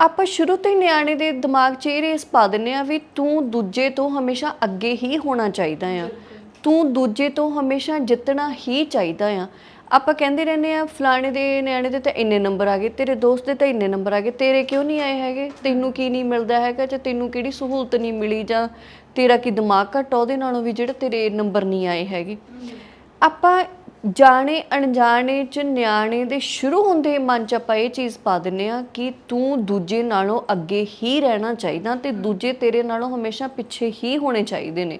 ਆਪਾਂ ਸ਼ੁਰੂ ਤੋਂ ਹੀ ਨਿਆਣੇ ਦੇ ਦਿਮਾਗ 'ਚ ਇਹ ਰੇਸ ਪਾ ਦਿੰਨੇ ਆ ਵੀ ਤੂੰ ਦੂਜੇ ਤੋਂ ਹਮੇਸ਼ਾ ਅੱਗੇ ਹੀ ਹੋਣਾ ਚਾਹੀਦਾ ਆ। ਤੂੰ ਦੂਜੇ ਤੋਂ ਹਮੇਸ਼ਾ ਜਿੱਤਣਾ ਹੀ ਚਾਹੀਦਾ ਆ। ਆਪਾਂ ਕਹਿੰਦੇ ਰਹਿੰਦੇ ਆ ਫਲਾਣੇ ਦੇ ਨਿਆਣੇ ਦੇ ਤਾਂ ਇੰਨੇ ਨੰਬਰ ਆ ਗਏ, ਤੇਰੇ ਦੋਸਤ ਦੇ ਤਾਂ ਇੰਨੇ ਨੰਬਰ ਆ ਗਏ, ਤੇਰੇ ਕਿਉਂ ਨਹੀਂ ਆਏ ਹੈਗੇ? ਤੈਨੂੰ ਕੀ ਨਹੀਂ ਮਿਲਦਾ ਹੈਗਾ ਜਾਂ ਤੈਨੂੰ ਕਿਹੜੀ ਸਹੂਲਤ ਨਹੀਂ ਮਿਲੀ ਜਾਂ ਤੇਰਾ ਕੀ ਦਿਮਾਗ ਘੱਟ ਆ ਉਹਦੇ ਨਾਲੋਂ ਵੀ ਜਿਹੜੇ ਤੇਰੇ ਨੰਬਰ ਨਹੀਂ ਆਏ ਹੈਗੇ। ਆਪਾਂ ਜਾਣੇ ਅਣਜਾਣੇ ਚ ਨਿਆਣੇ ਦੇ ਸ਼ੁਰੂ ਹੁੰਦੇ ਮਨ ਚ ਆਪਾਂ ਇਹ ਚੀਜ਼ ਪਾ ਦਿੰਨੇ ਆ ਕਿ ਤੂੰ ਦੂਜੇ ਨਾਲੋਂ ਅੱਗੇ ਹੀ ਰਹਿਣਾ ਚਾਹੀਦਾ ਤੇ ਦੂਜੇ ਤੇਰੇ ਨਾਲੋਂ ਹਮੇਸ਼ਾ ਪਿੱਛੇ ਹੀ ਹੋਣੇ ਚਾਹੀਦੇ ਨੇ।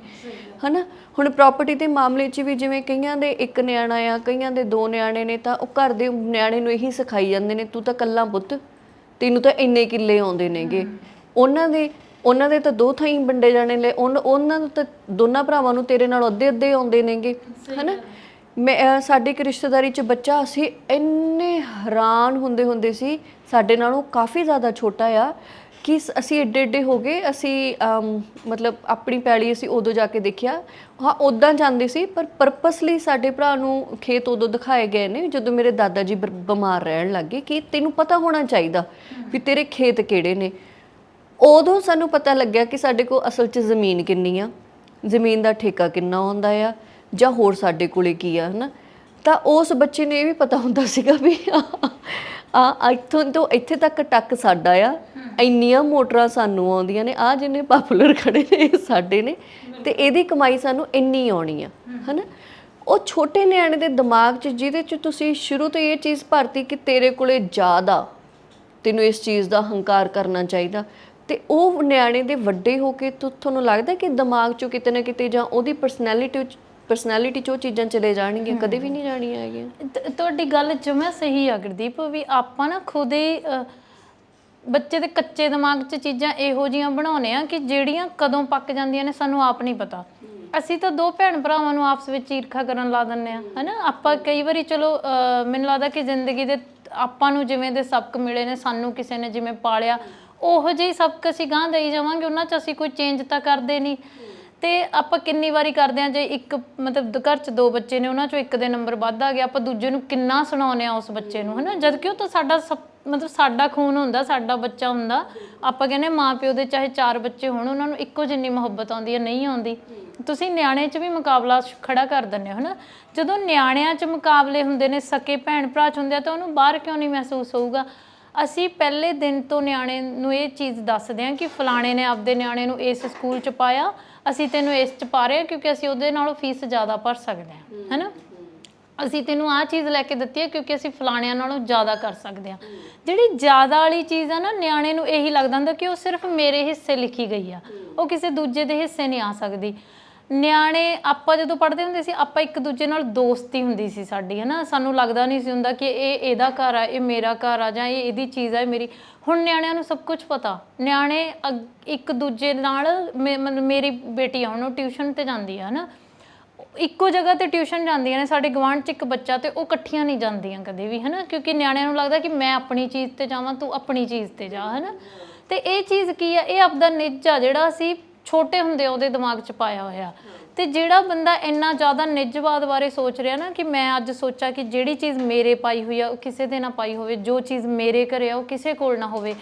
ਹਨਾ? ਹੁਣ ਪ੍ਰਾਪਰਟੀ ਦੇ ਮਾਮਲੇ 'ਚ ਵੀ ਜਿਵੇਂ ਕਈਆਂ ਦੇ ਇੱਕ ਨਿਆਣਾ ਆ ਕਈਆਂ ਦੇ ਦੋ ਨਿਆਣੇ ਨੇ ਤਾਂ ਉਹ ਘਰ ਦੇ ਨਿਆਣੇ ਨੂੰ ਇਹੀ ਸਿਖਾਈ ਜਾਂਦੇ ਨੇ ਤੂੰ ਤਾਂ ਕੱਲਾ ਪੁੱਤ ਤੈਨੂੰ ਤਾਂ ਇੰਨੇ ਕਿੱਲੇ ਆਉਂਦੇ ਨੇਗੇ। ਉਹਨਾਂ ਦੇ ਉਹਨਾਂ ਦੇ ਤਾਂ ਦੋ ਥਾਈਂ ਵੰਡੇ ਜਾਣੇ ਲੈ ਉਹਨਾਂ ਨੂੰ ਤਾਂ ਦੋਨਾਂ ਭਰਾਵਾਂ ਨੂੰ ਤੇਰੇ ਨਾਲ ਅੱਧੇ ਅੱਧੇ ਆਉਂਦੇ ਨੇਗੇ। ਹਨਾ? ਮੈਂ ਅਹ ਸਾਡੇ ਇੱਕ ਰਿਸ਼ਤੇਦਾਰੀ ਚ ਬੱਚਾ ਅਸੀਂ ਇੰਨੇ ਹੈਰਾਨ ਹੁੰਦੇ ਹੁੰਦੇ ਸੀ ਸਾਡੇ ਨਾਲੋਂ ਕਾਫੀ ਜ਼ਿਆਦਾ ਛੋਟਾ ਆ ਕਿ ਸ- ਅਸੀਂ ਏਡੇ ਏਡੇ ਹੋ ਗਏ ਅਸੀਂ ਅਮ, ਮਤਲਬ ਆਪਣੀ ਪੈਲੀ ਅਸੀਂ ਉਦੋਂ ਜਾ ਕੇ ਦੇਖਿਆ। ਹਾਂ ਉਦਾਂ ਜਾਂਦੇ ਸੀ ਪਰ ਪਰਪਸਲੀ ਸਾਡੇ ਭਰਾ ਨੂੰ ਖੇਤ ਉਦੋਂ ਦਿਖਾਏ ਗਏ ਨੇ ਜਦੋਂ ਮੇਰੇ ਦਾਦਾ ਜੀ ਬਰ- ਬਿਮਾਰ ਰਹਿਣ ਲੱਗੇ ਕਿ ਤੈਨੂੰ ਪਤਾ ਹੋਣਾ ਚਾਹੀਦਾ ਵੀ ਤੇਰੇ ਖੇਤ ਕਿਹੜੇ ਨੇ। ਉਦੋਂ ਸਾਨੂੰ ਪਤਾ ਲੱਗਿਆ ਕਿ ਸਾਡੇ ਕੋਲ ਅਸਲ 'ਚ ਜ਼ਮੀਨ ਕਿੰਨੀ ਆ ਜ਼ਮੀਨ ਦਾ ਠੇਕਾ ਕਿੰਨਾ ਆਉਂਦਾ ਆ ਜਾਂ ਹੋਰ ਸਾਡੇ ਕੋਲੇ ਕੀ ਆ ਹਨਾ? ਤਾਂ ਉਸ ਬੱਚੇ ਨੂੰ ਇਹ ਵੀ ਪਤਾ ਹੁੰਦਾ ਸੀਗਾ ਵੀ ਆ ਇੱਥੋਂ ਤੋਂ ਇੱਥੇ ਤੱਕ ਟੱਕ ਸਾਡਾ ਆ ਇੰਨੀਆਂ ਮੋਟਰਾਂ ਸਾਨੂੰ ਆਉਂਦੀਆਂ ਨੇ ਆ ਜਿੰਨੇ ਪਾਪੂਲਰ ਖੜੇ ਨੇ ਇਹ ਸਾਡੇ ਨੇ ਤੇ ਇਹਦੀ ਕਮਾਈ ਸਾਨੂੰ ਇੰਨੀ ਆਉਣੀ ਆ ਹਨਾ? ਉਹ ਛੋਟੇ ਨਿਆਣੇ ਦੇ ਦਿਮਾਗ 'ਚ ਜਿਹਦੇ 'ਚ ਤੁਸੀਂ ਸ਼ੁਰੂ ਤੋਂ ਇਹ ਚੀਜ਼ ਭਰਤੀ ਕਿ ਤੇਰੇ ਕੋਲੇ ਜ਼ਿਆਦਾ ਤੈਨੂੰ ਇਸ ਚੀਜ਼ ਦਾ ਹੰਕਾਰ ਕਰਨਾ ਚਾਹੀਦਾ ਤੇ ਉਹ ਨਿਆਣੇ ਦੇ ਵੱਡੇ ਹੋ ਕੇ ਤੁਹਾਨੂੰ ਲੱਗਦਾ ਕਿ ਦਿਮਾਗ 'ਚੋਂ ਕਿਤੇ ਨਾ ਕਿਤੇ ਜਾਂ ਉਹਦੀ ਪਰਸਨੈਲਿਟੀ ਪਰਸਨੈਲਿਟੀ 'ਚ ਉਹ ਚੀਜ਼ਾਂ ਚਲੇ ਜਾਣਗੀਆਂ, ਕਦੇ ਵੀ ਨਹੀਂ ਜਾਣੀਆਂ ਹੈਗੀਆਂ। ਤੁਹਾਡੀ ਗੱਲ ਜਮਾ ਸਹੀ ਆ ਗੁਰਦੀਪ, ਵੀ ਆਪਾਂ ਨਾ ਖੁਦ ਹੀ ਬੱਚੇ ਦੇ ਕੱਚੇ ਦਿਮਾਗ 'ਚ ਚੀਜ਼ਾਂ ਇਹੋ ਜੀਆਂ ਬਣਾਉਨੇ ਆ ਕਿ ਜਿਹੜੀਆਂ ਕਦੋਂ ਪੱਕ ਜਾਂਦੀਆਂ ਨੇ ਸਾਨੂੰ ਆਪ ਨਹੀਂ ਪਤਾ। ਅਸੀਂ ਤਾਂ ਦੋ ਭੈਣ ਭਰਾਵਾਂ ਨੂੰ ਆਪਸ ਵਿੱਚ ਈਰਖਾ ਕਰਨ ਲਾ ਦਿੰਨੇ ਆ ਹਨਾ? ਆਪਾਂ ਕਈ ਵਾਰੀ ਚਲੋ ਮੈਨੂੰ ਲੱਗਦਾ ਕਿ ਜ਼ਿੰਦਗੀ ਦੇ ਆਪਾਂ ਨੂੰ ਜਿਵੇਂ ਦੇ ਸਬਕ ਮਿਲੇ ਨੇ, ਸਾਨੂੰ ਕਿਸੇ ਨੇ ਜਿਵੇਂ ਪਾਲਿਆ, ਉਹੋ ਜਿਹੇ ਸਬਕ ਅਸੀਂ ਗਾਂ ਦੇਈ ਜਾਵਾਂਗੇ, ਉਹਨਾਂ 'ਚ ਅਸੀਂ ਕੋਈ ਚੇਂਜ ਤਾਂ ਕਰਦੇ ਨਹੀਂ। ਤੇ ਆਪਾਂ ਕਿੰਨੀ ਵਾਰੀ ਕਰਦੇ ਆ ਜੇ ਇੱਕ, ਮਤਲਬ ਘਰ 'ਚ ਦੋ ਬੱਚੇ ਨੇ, ਉਹਨਾਂ 'ਚੋਂ ਇੱਕ ਦੇ ਨੰਬਰ ਵੱਧ ਆ ਗਿਆ, ਆਪਾਂ ਦੂਜੇ ਨੂੰ ਕਿੰਨਾ ਸੁਣਾਉਂਦੇ ਆ ਉਸ ਬੱਚੇ ਨੂੰ, ਹਨਾ? ਜਦ ਕਿ ਉਹ ਤਾਂ ਸਾਡਾ ਸਭ- ਮਤਲਬ ਸਾਡਾ ਖੂਨ ਹੁੰਦਾ, ਸਾਡਾ ਬੱਚਾ ਹੁੰਦਾ, ਆਪਾਂ ਕਹਿੰਦੇ ਮਾਂ ਪਿਓ ਦੇ ਚਾਹੇ ਚਾਰ ਬੱਚੇ ਹੋਣ, ਉਹਨਾਂ ਨੂੰ ਇੱਕੋ ਜਿੰਨੀ ਮੁਹੱਬਤ ਆਉਂਦੀ ਹੈ ਨਹੀਂ ਆਉਂਦੀ। ਤੁਸੀਂ ਨਿਆਣੇ 'ਚ ਵੀ ਮੁਕਾਬਲਾ ਖੜਾ ਕਰ ਦਿੰਦੇ ਹੋ, ਹਨਾ? ਜਦੋਂ ਨਿਆਣਿਆਂ 'ਚ ਮੁਕਾਬਲੇ ਹੁੰਦੇ ਨੇ, ਸਕੇ ਭੈਣ ਭਰਾ 'ਚ ਹੁੰਦੇ ਆ, ਤਾਂ ਉਹਨੂੰ ਬਾਹਰ ਕਿਉਂ ਨਹੀਂ ਮਹਿਸੂਸ ਹੋਊਗਾ? ਅਸੀਂ ਪਹਿਲੇ ਦਿਨ ਤੋਂ ਨਿਆਣੇ ਨੂੰ ਇਹ ਚੀਜ਼ ਦੱਸਦੇ ਹਾਂ ਕਿ ਫਲਾਣੇ ਨੇ ਆਪਦੇ ਨਿਆਣੇ ਨੂੰ ਇਸ ਸਕੂਲ 'ਚ ਪਾਇਆ ਅਸੀਂ ਤੈਨੂੰ ਇਸ 'ਚ ਪਾ ਰਹੇ ਹਾਂ ਕਿਉਂਕਿ ਅਸੀਂ ਉਹਦੇ ਨਾਲੋਂ ਫੀਸ ਜ਼ਿਆਦਾ ਭਰ ਸਕਦੇ ਹਾਂ ਹੈਨਾ? ਅਸੀਂ ਤੈਨੂੰ ਆਹ ਚੀਜ਼ ਲੈ ਕੇ ਦਿੱਤੀ ਹੈ ਕਿਉਂਕਿ ਅਸੀਂ ਫਲਾਣਿਆਂ ਨਾਲੋਂ ਜ਼ਿਆਦਾ ਕਰ ਸਕਦੇ ਹਾਂ। ਜਿਹੜੀ ਜ਼ਿਆਦਾ ਵਾਲੀ ਚੀਜ਼ ਆ ਨਾ ਨਿਆਣੇ ਨੂੰ ਇਹੀ ਲੱਗਦਾ ਹੁੰਦਾ ਕਿ ਉਹ ਸਿਰਫ ਮੇਰੇ ਹਿੱਸੇ ਲਿਖੀ ਗਈ ਆ। ਉਹ ਕਿਸੇ ਦੂਜੇ ਦੇ ਹਿੱਸੇ ਨਹੀਂ ਆ ਸਕਦੀ। ਨਿਆਣੇ ਆਪਾਂ ਜਦੋਂ ਪੜ੍ਹਦੇ ਹੁੰਦੇ ਸੀ, ਆਪਾਂ ਇੱਕ ਦੂਜੇ ਨਾਲ ਦੋਸਤੀ ਹੁੰਦੀ ਸੀ ਸਾਡੀ, ਹੈਨਾ? ਸਾਨੂੰ ਲੱਗਦਾ ਨਹੀਂ ਸੀ ਹੁੰਦਾ ਕਿ ਇਹ ਇਹਦਾ ਘਰ ਆ, ਇਹ ਮੇਰਾ ਘਰ ਆ ਜਾਂ ਇਹ ਇਹਦੀ ਚੀਜ਼ ਆ, ਇਹ ਮੇਰੀ। ਹੁਣ ਨਿਆਣਿਆਂ ਨੂੰ ਸਭ ਕੁਝ ਪਤਾ। ਨਿਆਣੇ ਅਗ- ਇੱਕ ਦੂਜੇ ਨਾਲ ਮੇ- ਮਤਲਬ ਮੇਰੀ ਬੇਟੀ ਆ, ਹੁਣ ਉਹ ਟਿਊਸ਼ਨ ਤੇ ਜਾਂਦੀ ਆ, ਹਨਾ? ਇੱਕੋ ਜਗ੍ਹਾ ਤੇ ਟਿਊਸ਼ਨ ਜਾਂਦੀਆਂ ਨੇ, ਸਾਡੇ ਗਵਾਂਢ 'ਚ ਇੱਕ ਬੱਚਾ ਤੇ ਉਹ ਇਕੱਠੀਆਂ ਨਹੀਂ ਜਾਂਦੀਆਂ ਕਦੇ ਵੀ, ਹਨਾ? ਕਿਉਂਕਿ ਨਿਆਣਿਆਂ ਨੂੰ ਲੱਗਦਾ ਕਿ ਮੈਂ ਆਪਣੀ ਚੀਜ਼ ਤੇ ਜਾਵਾਂ, ਤੂੰ ਆਪਣੀ ਚੀਜ਼ ਤੇ ਜਾ, ਹਨਾ? ਤੇ ਇਹ ਚੀਜ਼ ਕੀ ਆ? ਇਹ ਆਪਦਾ ਨਿੱਜ ਆ, ਜਿਹੜਾ ਅਸੀਂ ਛੋਟੇ ਹੁੰਦੇ ਉਹਦੇ ਦਿਮਾਗ 'ਚ ਪਾਇਆ ਹੋਇਆ। ਤੇ ਜਿਹੜਾ ਬੰਦਾ ਇੰਨਾ ਜ਼ਿਆਦਾ ਨਿੱਜਵਾਦ ਬਾਰੇ ਸੋਚ ਰਿਹਾ ਨਾ ਕਿ ਮੈਂ ਅੱਜ ਸੋਚਾਂ ਕਿ ਜਿਹੜੀ ਚੀਜ਼ ਮੇਰੇ ਪਾਈ ਹੋਈ ਆ, ਉਹ ਕਿਸੇ ਦੇ ਨਾ ਪਾਈ ਹੋਵੇ, ਜੋ ਚੀਜ਼ ਮੇਰੇ ਘਰੇ ਆ, ਉਹ ਕਿਸੇ ਕੋਲ ਨਾ ਹੋਵੇ।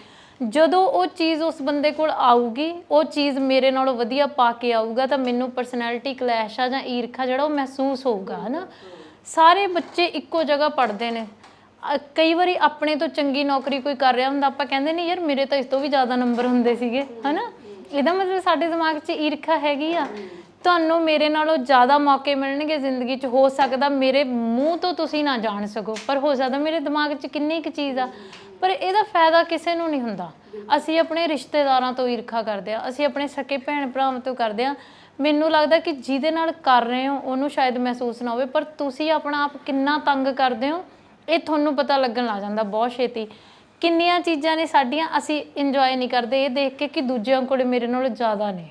ਜਦੋਂ ਉਹ ਚੀਜ਼ ਉਸ ਬੰਦੇ ਕੋਲ ਆਊਗੀ, ਉਹ ਚੀਜ਼ ਮੇਰੇ ਨਾਲੋਂ ਵਧੀਆ ਪਾ ਕੇ ਆਊਗਾ, ਤਾਂ ਮੈਨੂੰ ਪਰਸਨੈਲਿਟੀ ਕਲੈਸ਼ ਆ ਜਾਂ ਈਰਖਾ ਜਿਹੜਾ ਉਹ ਮਹਿਸੂਸ ਹੋਊਗਾ, ਹਨਾ? ਸਾਰੇ ਬੱਚੇ ਇੱਕੋ ਜਗ੍ਹਾ ਪੜ੍ਹਦੇ ਨੇ। ਕਈ ਵਾਰੀ ਆਪਣੇ ਤੋਂ ਚੰਗੀ ਨੌਕਰੀ ਕੋਈ ਕਰ ਰਿਹਾ ਹੁੰਦਾ, ਆਪਾਂ ਕਹਿੰਦੇ ਨਹੀਂ ਯਾਰ ਮੇਰੇ ਤਾਂ ਇਸ ਤੋਂ ਵੀ ਜ਼ਿਆਦਾ ਨੰਬਰ ਹੁੰਦੇ ਸੀਗੇ, ਹਨਾ? ਇਹਦਾ ਮਤਲਬ ਸਾਡੇ ਦਿਮਾਗ 'ਚ ਈਰਖਾ ਹੈਗੀ ਆ, ਤੁਹਾਨੂੰ ਮੇਰੇ ਨਾਲੋਂ ਜ਼ਿਆਦਾ ਮੌਕੇ ਮਿਲਣਗੇ ਜ਼ਿੰਦਗੀ 'ਚ, ਹੋ ਸਕਦਾ ਮੇਰੇ ਮੂੰਹ ਤੋਂ ਤੁਸੀਂ ਨਾ ਜਾਣ ਸਕੋ, ਪਰ ਹੋ ਸਕਦਾ ਮੇਰੇ ਦਿਮਾਗ 'ਚ ਕਿੰਨੀ ਕੁ ਚੀਜ਼ ਆ, ਪਰ ਇਹਦਾ ਫਾਇਦਾ ਕਿਸੇ ਨੂੰ ਨਹੀਂ ਹੁੰਦਾ। ਅਸੀਂ ਆਪਣੇ ਰਿਸ਼ਤੇਦਾਰਾਂ ਤੋਂ ਈਰਖਾ ਕਰਦੇ ਆ, ਅਸੀਂ ਆਪਣੇ ਸਕੇ ਭੈਣ ਭਰਾਵਾਂ ਤੋਂ ਕਰਦੇ ਆ, ਮੈਨੂੰ ਲੱਗਦਾ ਕਿ ਜਿਹਦੇ ਨਾਲ ਕਰ ਰਹੇ ਹੋ, ਉਹਨੂੰ ਸ਼ਾਇਦ ਮਹਿਸੂਸ ਨਾ ਹੋਵੇ, ਪਰ ਤੁਸੀਂ ਆਪਣਾ ਆਪ ਕਿੰਨਾ ਤੰਗ ਕਰਦੇ ਹੋ, ਇਹ ਤੁਹਾਨੂੰ ਪਤਾ ਲੱਗਣ ਲੱਗ ਜਾਂਦਾ, ਬਹੁਤ ਛੇਤੀ। ਕਿੰਨੀਆਂ ਚੀਜ਼ਾਂ ਨੇ ਸਾਡੀਆਂ ਅਸੀਂ ਇੰਜੋਏ ਨਹੀਂ ਕਰਦੇ, ਇਹ ਦੇਖ ਕੇ ਕਿ ਦੂਜਿਆਂ ਕੋਲ ਮੇਰੇ ਨਾਲੋਂ ਜ਼ਿਆਦਾ ਨੇ।